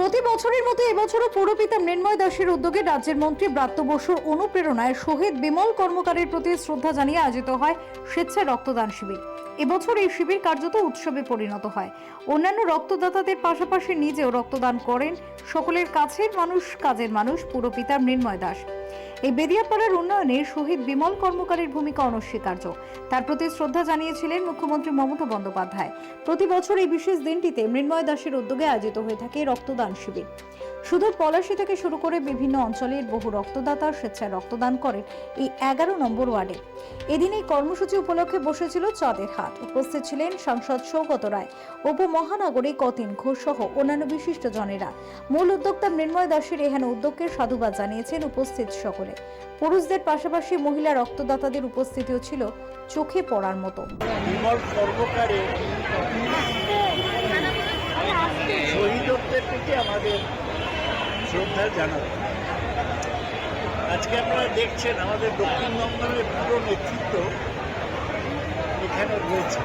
প্রতি বছরের মতো এবছরও পৌরপিতা মৃন্ময় দাসের উদ্যোগে রাজ্যের মন্ত্রী ব্রাত্য বসুর অনুপ্রেরণায় শহীদ বিমল কর্মকারের প্রতি শ্রদ্ধা জানিয়ে আয়োজিত হয় স্বেচ্ছায় রক্তদান শিবির। এবছর এই শিবির কার্যত উৎসবে পরিণত হয়। অন্যান্য রক্তদাতাদের পাশাপাশি নিজেও রক্তদান করেন সকলের কাছের মানুষ, কাজের মানুষ পুরপিতা মৃন্ময় দাস। এই বেদিয়াপাড়ার উন্নয়নে শহীদ বিমল কর্মকারের ভূমিকা অনস্বীকার্য। তার প্রতি শ্রদ্ধা জানিয়েছিলেন মুখ্যমন্ত্রী মমতা বন্দ্যোপাধ্যায়। প্রতি বছর এই বিশেষ দিনটিতে মৃন্ময় দাসের উদ্যোগে আয়োজিত হয়ে থাকে রক্তদান শিবির। শুধু পলাশী থেকে শুরু করে বিভিন্ন অঞ্চলের বহু রক্তদাতা স্বেচ্ছায় রক্তদান করেন এই এগারো নম্বর ওয়ার্ডে। এদিন এই কর্মসূচি উপলক্ষে বসেছিল চাঁদের হাট। উপস্থিত ছিলেন সাংসদ সৌগত রায়, উপমহানগরী কতিন ঘোষ সহ অন্যান্য বিশিষ্ট জনেরা। মূল উদ্যোক্তা মৃন্ময় দাসের এহেন উদ্যোগকে সাধুবাদ জানিয়েছেন উপস্থিত সকলে। পুরুষদের পাশাপাশি মহিলা রক্তদাতাদের উপস্থিতিও ছিল চোখে পড়ার মতো। আজকে আপনারা দেখছেন আমাদের দক্ষিণ দমদমের পুরো নেতৃত্ব এখানে রয়েছে।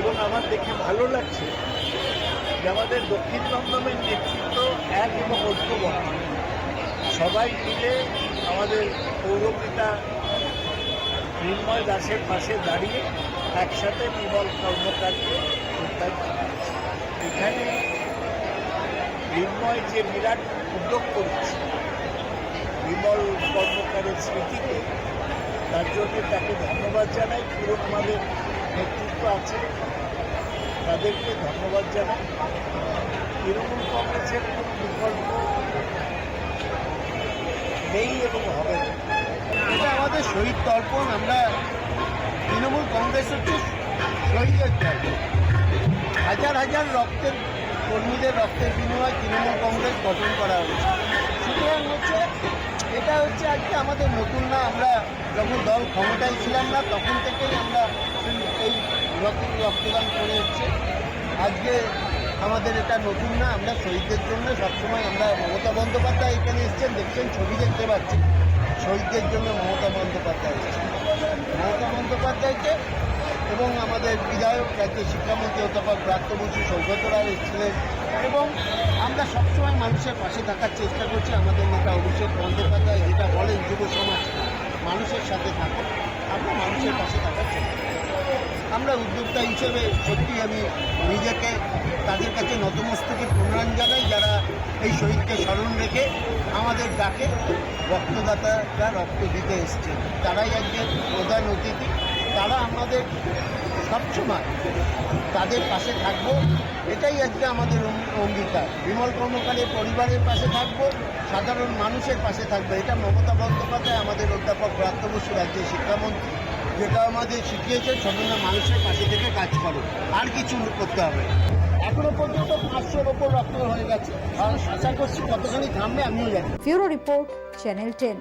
এবং আমার দেখে ভালো লাগছে যে আমাদের দক্ষিণ দমদমের নেতৃত্ব এক এবং ঐক্যবদ্ধ। সবাই মিলে আমাদের পৌরপিতা নির্ময় দাসের পাশে দাঁড়িয়ে একসাথে বিমল উদ্ধার জানাচ্ছে এখানে নির্ময় যে বিরাট উদ্যোগ করেছে বিমল কর্মকারের স্মৃতিতে, তার জন্য তাকে ধন্যবাদ জানাই। পুরো আমাদের নেতৃত্ব আছে। তাদেরকে ধন্যবাদ জানাই। তৃণমূল কংগ্রেসের কোনো বিকল্প নেই এবং হবে এটা আমাদের শহীদ তর্পণ, আমরা তৃণমূল কংগ্রেস হচ্ছে শহীদের তর্পণ। হাজার হাজার রক্তের কর্মীদের রক্তের বিনিময়ে তৃণমূল কংগ্রেস গঠন করা হয়েছে। সুতরাং হচ্ছে, এটা হচ্ছে আজকে আমাদের নতুন না, আমরা যখন দল ক্ষমতায় ছিলাম না, তখন থেকেই আমরা এই রক্ত রক্তদান করে হচ্ছে আজকে আমাদের এটা নতুন না, আমরা শহীদদের জন্য সবসময় আমরা মমতা বন্দ্যোপাধ্যায় এখানে এসছেন, দেখছেন, ছবি দেখতে পাচ্ছি শহীদদের জন্য মমতা বন্দ্যোপাধ্যায় এসেছেন। মমতা বন্দ্যোপাধ্যায়কে এবং আমাদের বিধায়ক, রাজ্যের শিক্ষামন্ত্রী অধ্যাপক ব্রাত্য সৌগত রায় এসেছিলেন এবং আমরা সবসময় মানুষের পাশে থাকার চেষ্টা করছি। আমাদের নেতা অভিষেক বন্দ্যোপাধ্যায় যেটা বলেন যুব সমাজ, মানুষের সাথে থাকো আমরা মানুষের পাশে থাকার চেষ্টা। আমরা উদ্যোক্তা হিসেবে সত্যি আমি নিজেকে তাদের কাছে নতমস্তকে প্রণাম জানাই যারা এই শহীদকে স্মরণ রেখে আমাদের ডাকে রক্তদাতারা রক্ত দিতে এসছে। তারাই একজন প্রধান অতিথি। তারা আমাদের সবসময় তাদের পাশে থাকব। এটাই আজকে আমাদের অঙ্গী- অঙ্গীকার। বিমল কর্মকারের পরিবারের পাশে থাকব, সাধারণ মানুষের পাশে থাকব। এটা মমতা বন্দ্যোপাধ্যায়, আমাদের অধ্যাপক ব্রাত্য বসু, রাজ্যের শিক্ষামন্ত্রী। যেটা আমাদের শিখিয়েছে সাধারণ মানুষের কাছে থেকে কাজ করো। আর কিছু করতে হবে। এখনও পর্যন্ত পাঁচশোর ওপর রক্ত হয়ে গেছে। আর আশা করছি কতখানি থামবে আমিও জানি ফিউরো রিপোর্ট, চ্যানেল টেন।